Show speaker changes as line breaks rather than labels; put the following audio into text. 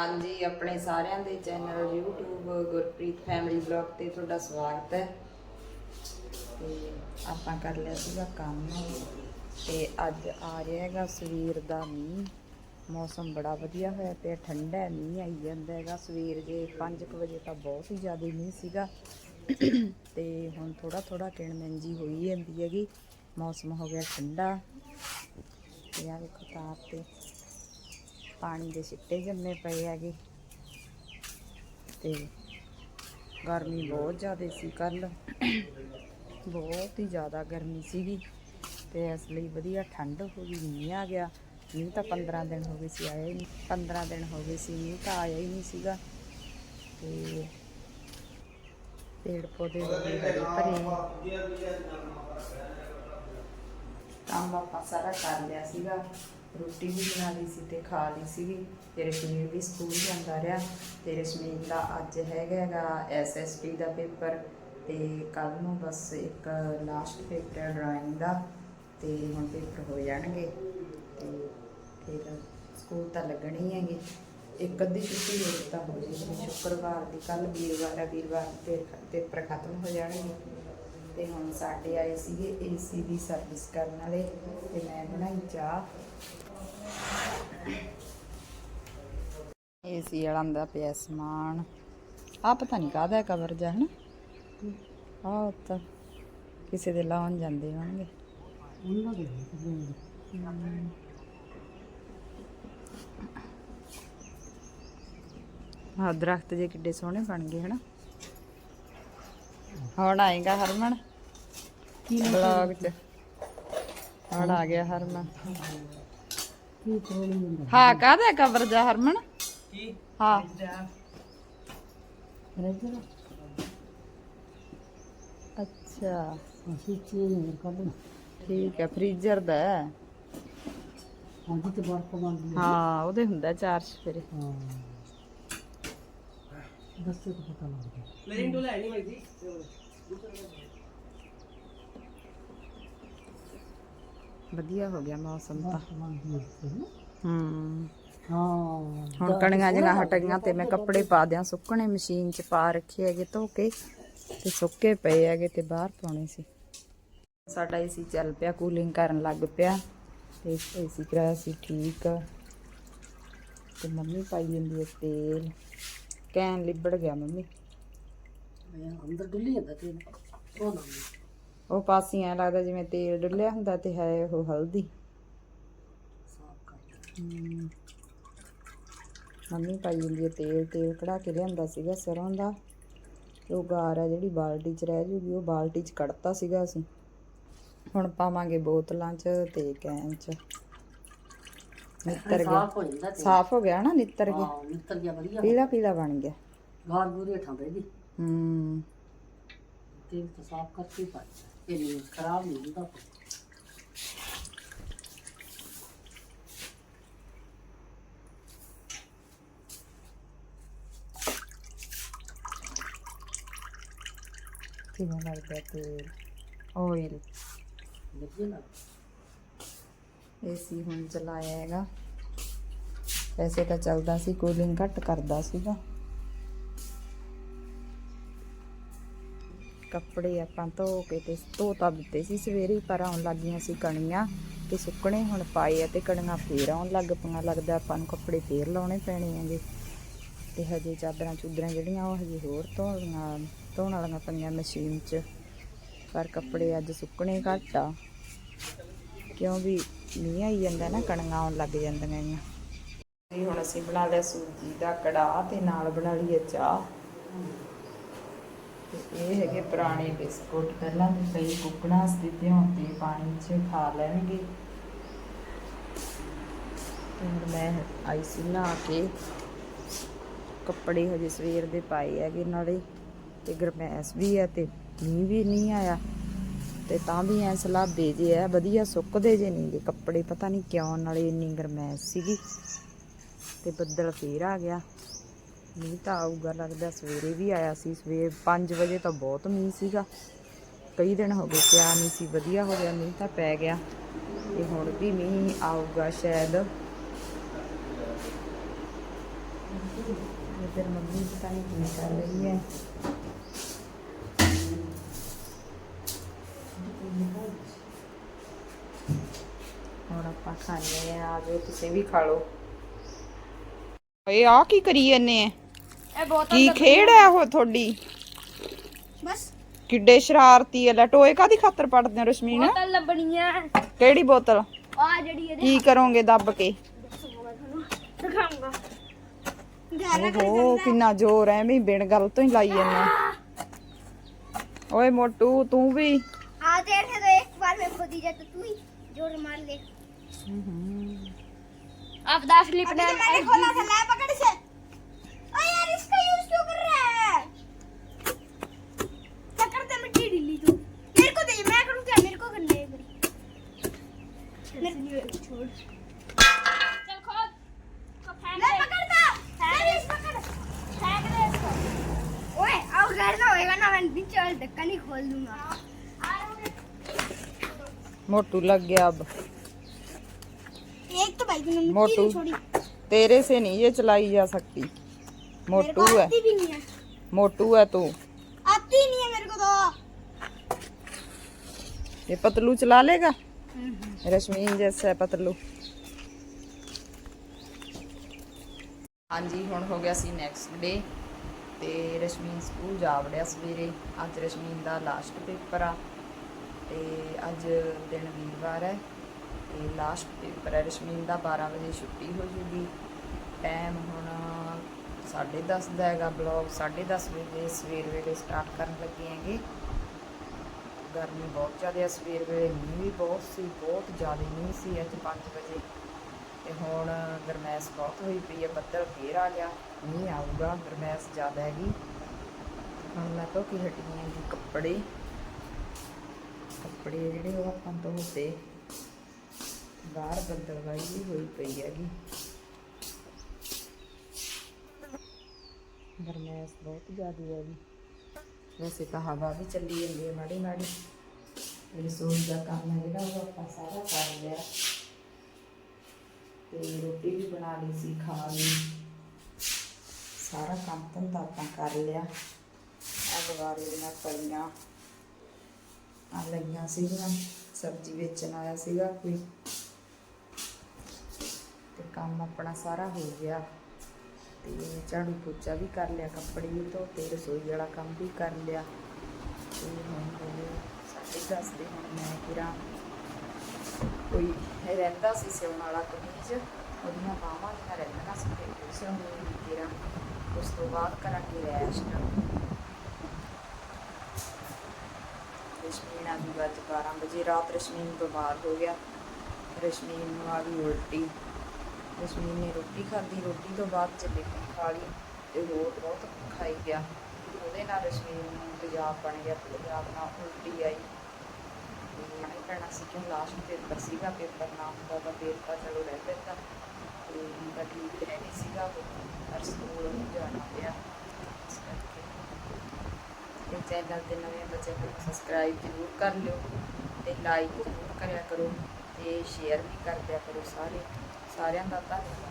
ਹਾਂਜੀ ਆਪਣੇ ਸਾਰਿਆਂ ਦੇ channel YouTube Gurpreet family blog ਤੇ ਤੁਹਾਡਾ ਸਵਾਗਤ ਹੈ। ਤੇ ਆਪਾਂ ਕਰ ਲਿਆ ਸੀਗਾ ਕੰਮ ਤੇ ਅੱਜ ਆ ਰਿਹਾ ਹੈਗਾ ਸਵੇਰ ਦਾ ਮੀਂਹ। ਮੌਸਮ ਬੜਾ ਵਧੀਆ ਹੋਇਆ ਪਿਆ ਠੰਡਾ ਹੈ, ਮੀਂਹ ਆਈ ਜਾਂਦਾ ਹੈਗਾ। ਸਵੇਰ ਜੇ 5 ਵਜੇ ਤਾਂ ਬਹੁਤ ਹੀ ਜ਼ਿਆਦਾ ਮੀਂਹ ਸੀਗਾ। ਤੇ ਹੁਣ ਥੋੜਾ ਥੋੜਾ ਕਿਣਮਿੰਜੀ ਹੋਈ ਜਾਂਦੀ ਹੈਗੀ। ਮੌਸਮ ਹੋ ਗਿਆ ਠੰਡਾ। ਤੇ ਆ ਵੇਖੋ ਤਾਰ ਤੇ। ਪਾਣੀ ਦੇ ਛਿੱਟੇ ਜੰਮੇ ਪਏ ਹੈਗੇ। ਤੇ ਗਰਮੀ ਬਹੁਤ ਜ਼ਿਆਦਾ ਸੀ ਕੱਲ ਬਹੁਤ ਹੀ ਜ਼ਿਆਦਾ ਗਰਮੀ ਸੀਗੀ। ਤੇ ਇਸ ਲਈ ਵਧੀਆ ਠੰਡ ਹੋ ਗਈ, ਮੀਂਹ ਆ ਗਿਆ। ਮੀਂਹ ਤਾਂ 15 ਦਿਨ ਹੋ ਗਏ ਸੀ, ਆਇਆ ਹੀ ਨਹੀਂ। 15 ਦਿਨ ਹੋ ਗਏ ਸੀ, ਮੀਂਹ ਤਾਂ ਆਇਆ ਹੀ ਨਹੀਂ ਸੀਗਾ। ਤੇ ਪੇੜ ਪੌਦੇ ਹੋ ਹਰੇ ਭਰੇ ਕੰਮ ਆਪਾਂ ਸਾਰਾ ਕਰ ਲਿਆ ਸੀਗਾ। ਰੋਟੀ ਵੀ ਬਣਾ ਲਈ ਸੀ ਤੇ ਖਾ ਲਈ ਸੀਗੀ। ਤੇਰੇ ਰਸ਼ਮੀਰ ਵੀ ਸਕੂਲ ਜਾਂਦਾ ਰਿਹਾ। ਤੇਰੇ ਰਸ਼ਮੀਰ ਦਾ ਅੱਜ ਹੈਗਾ ਹੈਗਾ ਐਸਐਸਟੀ ਦਾ ਪੇਪਰ ਤੇ ਕੱਲ ਨੂੰ ਬਸ ਇੱਕ ਲਾਸਟ ਪੇਪਰ ਹੈ ਡਰਾਇੰਗ ਦਾ ਤੇ ਹੁਣ ਪੇਪਰ ਹੋ ਜਾਣਗੇ। ਤੇ ਫਿਰ ਸਕੂਲ ਤਾਂ ਲੱਗਣੀ ਹੈਗੇ। ਇੱਕ ਅੱਧੀ ਛੁੱਟੀ ਹੋਰ ਤਾਂ ਹੋ ਜਾਏਗੀ। ਸ਼ੁੱਕਰਵਾਰ ਦੀ ਕੱਲ ਵੀਰਵਾਰ ਹੈ, ਵੀਰਵਾਰ ਤੇ ਪੇਪਰ ਖਤਮ ਹੋ ਜਾਣਗੇ। ਤੇ ਹੁਣ ਸਾਡੇ ਆਏ ਸੀਗੇ ਏਸੀ ਦੀ ਸਰਵਿਸ ਕਰਨ ਵਾਲੇ ਤੇ ਮੈਂ ਬਣਾਈ ਚਾਹ। ਏਸੀ ਵਾਲਾ ਦਾ ਪਿਆ ਸਮਾਨ। ਆ ਪਤਾ ਨਹੀਂ ਕਾਹਦਾ ਕਵਰ ਜਾ ਹਨਾ? ਆ ਤਾਂ ਕਿਸੇ ਦੇ ਲਾਉਣ ਜਾਂਦੇ ਹੋਣਗੇ।
ਉਹਨਾਂ ਦੇ
ਹਾਂ ਦਰਖਤ ਜੇ ਕਿੱਡੇ ਸੋਹਣੇ ਬਣ ਗਏ ਹਨਾ? ਹੁਣ ਆਏਗਾ ਹਰਮਨ। ਬਲੌਗ ਚ। ਹੁਣ ਆ ਗਿਆ ਹਰਮਨ।
ਹੁੰਦਾ
ਹਾਂ ਕਾਹਦਾ ਕਵਰ ਜਾ ਹਰਮਨ?
ਕੀ?
ਹਾਂ।
ਰੇਜਰ
ਅੱਛਾ।
ਅਸੀਂ ਚੀਜ਼ ਕੱਢਣਾ
ਠੀਕ ਹੈ ਫ੍ਰੀਜ਼ਰ ਦਾ ਹੈ।
ਅੱਜ ਤੇ ਬਰਫ ਬਣਦੀ ਹੈ। ਦੱਸੇ ਕੋ ਪਤਾ ਲੱਗ ਗਿਆ
ਵਧੀਆ ਹੋ ਗਿਆ ਮੌਸਮ ਤਾਂ।
ਬਣਦੀ ਹੈ ਹਮ?
ਹੂੰ।
ਹਾਂ।
ਹੁਣ ਕਣੀਆਂ ਜਿਹੀਆਂ ਹਟ ਗਈਆਂ ਤੇ ਮੈਂ ਕੱਪੜੇ ਪਾ ਦਿਆਂ ਸੁੱਕਣੇ ਮਸ਼ੀਨ 'ਚ ਪਾ ਰੱਖੇ ਹੈਗੇ ਧੋ ਕੇ ਤੇ ਸੁੱਕੇ ਪਏ ਹੈਗੇ ਤੇ ਬਾਹਰ ਪਾਉਣੇ ਸੀ। ਸਾਡਾ ਏਸੀ ਚੱਲ ਪਿਆ ਕੂਲਿੰਗ ਕਰਨ ਲੱਗ ਪਿਆ ਤੇ ਏਸੀ ਕਰਾਇਆ ਸੀ ਠੀਕ। ਤੇ ਮੰਮੀ ਪਾਈ ਜਾਂਦੀ ਹੈ ਤੇਲ। ਕੈਨ ਲਿਬੜ ਗਿਆ ਮੰਮੀ।
ਅੰਦਰ ਡੁੱਲੀ ਜਾਂਦਾ ਤੇ ਉਹ ਨਾ
ਉਹ ਪਾਸੀ ਐ ਲੱਗਦਾ ਜਿਵੇਂ ਤੇਲ ਡੁੱਲਿਆ ਹੁੰਦਾ ਤੇ ਹੈ ਉਹ ਹਲਦੀ।
ਸਾਫ਼ ਕਰ
ਹਮ। ਮੰਮੀ ਪਾਈ ਜਾਂਦੀ ਹੈ ਤੇਲ ਤੇਲ ਕਢਾ ਕੇ ਲਿਆਂਦਾ ਸੀਗਾ ਸਰੋਂ ਦਾ। ਉਹ ਗਾਰ ਹੈ ਜਿਹੜੀ ਬਾਲਟੀ 'ਚ ਰਹਿ ਜੂਗੀ ਉਹ ਬਾਲਟੀ 'ਚ ਕੱਢਤਾ ਸੀਗਾ ਅਸੀਂ। ਹੁਣ ਪਾਵਾਂਗੇ ਬੋਤਲਾਂ 'ਚ ਤੇ ਕੈਨ 'ਚ। ਨਿੱਤਰ ਗਿਆ।
ਸਾਫ਼ ਹੋ ਜਾਂਦਾ ਤੇ
ਸਾਫ਼ ਹੋ ਗਿਆ ਨਾ ਨਿੱਤਰ ਗਿਆ।
ਹਾਂ ਮਿੱਤਰ ਗਿਆ ਵਧੀਆ।
ਪੀਲਾ ਪੀਲਾ ਬਣ ਗਿਆ।
ਗਾਰ ਬੂਰੇ ਠਾਂਦੇ ਦੀ
ਹੂੰ।
ਤੇਲ ਤਾਂ ਸਾਫ਼ ਕਰਕੇ ਪਾ ਇਹ ਨਹੀਂ ਖਰਾਬ ਨਹੀਂ ਹੁੰਦਾ।
ਕਿਵੇਂ ਲੱਗਦਾ ਤੇਲ? ਆਇਲ
ਵਧੀਆ ਲੱਗ
ਏਸੀ ਹੁਣ ਚਲਾਇਆ ਹੈਗਾ। ਵੈਸੇ ਤਾਂ ਚੱਲਦਾ ਸੀ, ਕੂਲਿੰਗ ਘੱਟ ਕਰਦਾ ਸੀਗਾ। ਕੱਪੜੇ ਆਪਾਂ ਧੋ ਕੇ ਤੇ ਧੋ ਤਾਂ ਦਿੱਤੇ ਸੀ ਸਵੇਰੇ ਹੀ, ਪਰ ਆਉਣ ਲੱਗੀਆਂ ਸੀ ਕਣੀਆਂ ਤੇ ਸੁੱਕਣੇ ਹੁਣ ਪਾਏ ਆ ਤੇ ਕਣੀਆਂ ਫੇਰ ਆਉਣ ਲੱਗ ਪਈਆਂ, ਲੱਗਦਾ ਆਪਾਂ ਨੂੰ ਕੱਪੜੇ ਫੇਰ ਲਾਉਣੇ ਪੈਣੇ ਆਂਗੇ ਤੇ ਹਜੇ ਚਾਦਰਾਂ ਚੁਦਰਾਂ ਜਿਹੜੀਆਂ, ਉਹ ਹਜੇ ਹੋਰ ਧੋਣੀਆਂ, ਧੋਣ ਵਾਲੀਆਂ ਪਈਆਂ ਮਸ਼ੀਨ 'ਚ। ਪਰ ਕੱਪੜੇ ਅੱਜ ਸੁੱਕਣੇ ਘੱਟ ਆ। ਕਿਉਂ ਵੀ ਮੀਂਹ ਆਈ ਜਾਂਦਾ ਨਾ ਕਣੀਆਂ ਆਉਣ ਲੱਗ ਜਾਂਦੀਆਂ ਗੀਆਂ ਤੇ ਹੁਣ ਅਸੀਂ ਬਣਾ ਲਿਆ ਸੂਜੀ ਦਾ ਕੜਾਹ ਤੇ ਨਾਲ ਬਣਾ ਲਈ ਹੈ ਚਾਹ। ਤੇ ਇਹ ਹੈਗੇ ਪੁਰਾਣੇ ਬਿਸਕੁਟ। ਪਹਿਲਾਂ ਤੇ ਕਈ ਕੁੱਕੜਾਂ ਸਥਿਤੀ ਹੁੰਦੀ ਪਾਣੀ 'ਚ ਖਾ ਲੈਣਗੇ। ਤੇ ਹੁਣ ਮੈਂ ਆਈ ਸੀ ਨਹਾ ਕੇ ਕੱਪੜੇ ਹਜੇ ਸਵੇਰ ਦੇ ਪਾਏ ਹੈਗੇ ਨਾਲੇ। ਤੇ ਗਰਮੈਸ ਵੀ ਹੈ ਤੇ ਮੀਂਹ ਵੀ ਨਹੀਂ ਆਇਆ। ਤੇ ਤਾਂ ਵੀ ਐ ਸਲਾਬੇ ਜੇ ਆ ਵਧੀਆ ਸੁੱਕਦੇ ਜੇ ਨਹੀਂਗੇ ਕੱਪੜੇ, ਪਤਾ ਨਹੀਂ ਕਿਉਂ ਨਾਲੇ ਇੰਨੀ ਗਰਮੈਸ ਸੀਗੀ। ਤੇ ਬੱਦਲ ਫੇਰ ਆ ਗਿਆ। ਮੀਂਹ ਤਾਂ ਆਊਗਾ, ਲੱਗਦਾ ਸਵੇਰੇ ਵੀ ਆਇਆ ਸੀ। ਸਵੇਰ 5 ਵਜੇ ਤਾਂ ਬਹੁਤ ਮੀਂਹ ਸੀਗਾ। ਕਈ ਦਿਨ ਹੋ ਗਏ ਪਿਆ ਨਹੀਂ ਸੀ, ਵਧੀਆ ਹੋ ਗਿਆ, ਮੀਂਹ ਤਾਂ ਪੈ ਗਿਆ। ਤੇ ਹੁਣ ਵੀ ਮੀਂਹ ਆਊਗਾ ਸ਼ਾਇਦ। ਇਧਰ ਮੰਮੀ ਪਤਾ ਨਹੀਂ ਕੀ ਕਰ ਰਹੀ ਹੈ ਹੁਣ ਖਾਣੇ ਆ ਕੀ ਕਰੀ ਜੰਨੇ
ਇਹ
ਕੀ ਖੇਡ ਹੈ ਉਹ ਤੁਹਾਡੀ?
ਬਸ।
ਕਿੱਡੇ ਸ਼ਰਾਰਤੀ ਹੈ ਲੈ ਕਾਦੀ ਖਾਤਰ ਪੜਦੇ ਰਸ਼ਮੀਨ?
ਬੋਤਲ ਲੱਭਣੀ ਆ
ਕਿਹੜੀ ਬੋਤਲ?
ਆ ਜਿਹੜੀ ਇਹਦੇ
ਕੀ ਕਰੋਗੇ ਦੱਬ ਕੇ?
ਦਿਖਾਉਂਗਾ।
ਓਹੋ ਕਿੰਨਾ ਜ਼ੋਰ ਐ ਵੀ ਬਿਨ ਗੱਲ ਤੋਂ ਹੀ ਲਾਈ ਜਾਂਦਾ। ਓਏ ਮੋਟੂ ਤੂੰ ਵੀ?
ਆ ਤੇਰੇ ਤੋਂ ਇੱਕ ਵਾਰ ਮੈਂ ਖੋਦੀ ਜਾ ਤੂੰ ਹੀ ਜ਼ੋਰ ਮਾਰ ਲੈ। अब दास स्लिप ने मैंने खोला था ले पकड़ से। ओ यार इसका यूज़ क्यों कर रहा है? पकड़ दे मिट्टी ढीली तू मेरे को दे मैं करूँ क्या? मेरे को करने है मेरे छोड़। चल खोल। को फेंक ले पकड़ दा फेंक इस पकड़। फेंक दे इसको। ओए अब घर ना होएगा ना मैं नीचे वाले ढक्कन ही खोल दूँगा।
मोटू लग गया अब।
एक तो भाई तूने मिट्टी
मोटू
नहीं छोड़ी
तेरे से नहीं ये चलाई जा सकती
मेरे
मोटू
को
है
आती भी नहीं है
मोटू है तू
आती नहीं है मेरे को तो
ये पतलू चला लेगा रश्मीन जैसा है पतलू ਹਾਂਜੀ ਹੁਣ ਹੋ ਗਿਆ ਸੀ ਨੈਕਸਟ ਡੇ ਤੇ ਰਸ਼ਮੀਨ ਸਕੂਲ ਜਾ ਵੜਿਆ ਸਵੇਰੇ ਅੱਜ ਰਸ਼ਮੀਨ ਦਾ ਲਾਸਟ ਪੇਪਰ ਆ ਤੇ ਅੱਜ ਦਿਨ ਵੀਰਵਾਰ ਹੈ ਤੇ ਲਾਸਟ ਪੇਪਰ ਹੈ ਰਸ਼ਮੀਨ ਦਾ 12 ਵਜੇ ਛੁੱਟੀ ਹੋ ਜੂਗੀ। ਟਾਈਮ ਹੁਣ 10:30 ਦਾ ਹੈਗਾ ਬਲੌਗ 10:30 ਵਜੇ ਸਵੇਰ ਵੇਲੇ ਸਟਾਰਟ ਕਰਨ ਲੱਗੇ ਹੈਗੇ। ਗਰਮੀ ਬਹੁਤ ਜ਼ਿਆਦਾ ਹੈ ਸਵੇਰ ਵੇਲੇ ਮੀਂਹ ਵੀ ਬਹੁਤ ਸੀ, ਬਹੁਤ ਜ਼ਿਆਦਾ ਮੀਂਹ ਸੀ ਅੱਜ 5 ਵਜੇ। ਤੇ ਹੁਣ ਗਰਮੈਸ਼ ਬਹੁਤ ਹੋਈ ਪਈ ਹੈ ਬੱਦਲ ਫੇਰ ਆ ਗਿਆ, ਮੀਂਹ ਆਊਗਾ, ਗਰਮੈਸ਼ ਜ਼ਿਆਦਾ ਹੈਗੀ। ਹੁਣ ਮੈਂ ਧੋ ਕੇ ਹਟੀ ਹਾਂ ਜੀ ਕੱਪੜੇ। ਕੱਪੜੇ ਜਿਹੜੇ ਉਹ ਆਪਾਂ ਧੋਤੇ। ਬਾਹਰ ਬੱਦਲਵਾਈ ਵੀ ਹੋਈ ਪਈ ਹੈਗੀ। ਗਰਮੈਸ਼ ਬਹੁਤ ਜ਼ਿਆਦਾ ਹੈਗੀ ਵੈਸੇ ਤਾਂ ਹਵਾ ਵੀ ਚੱਲੀ ਜਾਂਦੀ ਹੈ ਮਾੜੀ ਮਾੜੀ। ਰਸੋਈ ਦਾ ਕੰਮ ਹੈ ਜਿਹੜਾ, ਉਹ ਆਪਾਂ ਸਾਰਾ ਕਰ ਲਿਆ। ਤੇ ਰੋਟੀ ਵੀ ਬਣਾ ਲਈ ਸੀ, ਖਾ ਲਈ। ਸਾਰਾ ਕੰਮ ਧੰਦਾ ਆਪਾਂ ਕਰ ਲਿਆ। ਆ ਬਵਾਰੇ ਦੀਆਂ ਪਈਆਂ। ਆ ਲਈਆਂ ਸੀਗੀਆਂ, ਸਬਜ਼ੀ ਵੇਚਣ ਆਇਆ ਸੀਗਾ ਕੋਈ। ਤੇ ਕੰਮ ਆਪਣਾ ਸਾਰਾ ਹੋ ਗਿਆ। ਤੇ ਝਾੜੂ ਪੋਚਾ ਵੀ ਕਰ ਲਿਆ, ਕੱਪੜੇ ਵੀ ਧੋਤੇ, ਰਸੋਈ ਵਾਲਾ ਕੰਮ ਵੀ ਕਰ ਲਿਆ। ਤੇ ਹੁਣ ਹੋ ਗਏ ਸਾਢੇ ਦਸ ਦੇ ਹੁਣ ਮੈਂ ਕਿਰਾ ਕੋਈ ਰਹਿੰਦਾ ਸੀ ਸਿਉਣ ਵਾਲਾ ਕਮੀਜ਼, ਉਹਦੀਆਂ ਬਾਹਾਂ ਦੀਆਂ ਰਹਿੰਦੀਆਂ ਸੀ ਤੇ ਉਹ ਸਿਉਣੀ ਕਿਰਾ ਉਸ ਤੋਂ ਬਾਅਦ ਕਰਾਂਗੇ ਰੈਸਟ ਰਸ਼ਮੀਨ ਆ ਗਈ ਅੱਜ 12 ਵਜੇ, ਰਾਤ ਰਸ਼ਮੀਨ ਬਿਮਾਰ ਹੋ ਗਿਆ। ਰਸ਼ਮੀਨ ਨੂੰ ਆ ਗਈ ਉਲਟੀ। ਰਸ਼ਮੀਨ ਨੇ ਰੋਟੀ ਖਾਧੀ। ਰੋਟੀ ਤੋਂ ਬਾਅਦ ਜਲੇਬੀ ਖਾ ਲਈ ਤੇ ਹੋਰ ਬਹੁਤ ਖਾਈ ਗਿਆ। ਉਹਦੇ ਨਾਲ ਰਸ਼ਮੀਨ ਨੂੰ ਤੇਜ਼ਾਬ ਬਣ ਗਿਆ। ਪੰਜਾਬ ਨਾਲ ਉਲਟੀ ਆਈ। ਤੇ ਨਹੀਂ ਪੈਣਾ ਸੀ ਕਿਉਂ? ਲਾਸਟ ਪੇਪਰ ਸੀਗਾ। ਪੇਪਰ ਨਾ ਹੁੰਦਾ ਤਾਂ ਫੇਰ ਚਲੋ ਰਹਿ ਦਿੱਤਾ ਤੇ ਉਹਦਾ ਠੀਕ ਹੈ ਨਹੀਂ ਸੀਗਾ। ਪਰ ਸਕੂਲ ਨੂੰ ਜਾਣਾ ਪਿਆ। ਇਸ ਕਰਕੇ ਇਹ ਚੈਨਲ ਦੇ ਨਵੇਂ ਬੱਚੇ ਨੂੰ ਸਬਸਕ੍ਰਾਈਬ ਜ਼ਰੂਰ ਕਰ ਲਿਓ ਤੇ ਲਾਈਕ ਜ਼ਰੂਰ ਕਰਿਆ ਕਰੋ ਤੇ ਸ਼ੇਅਰ ਵੀ ਕਰ ਦਿਆ ਕਰੋ ਸਾਰੇ। ਸਾਰਿਆਂ ਦਾ ਧੰਨਵਾਦ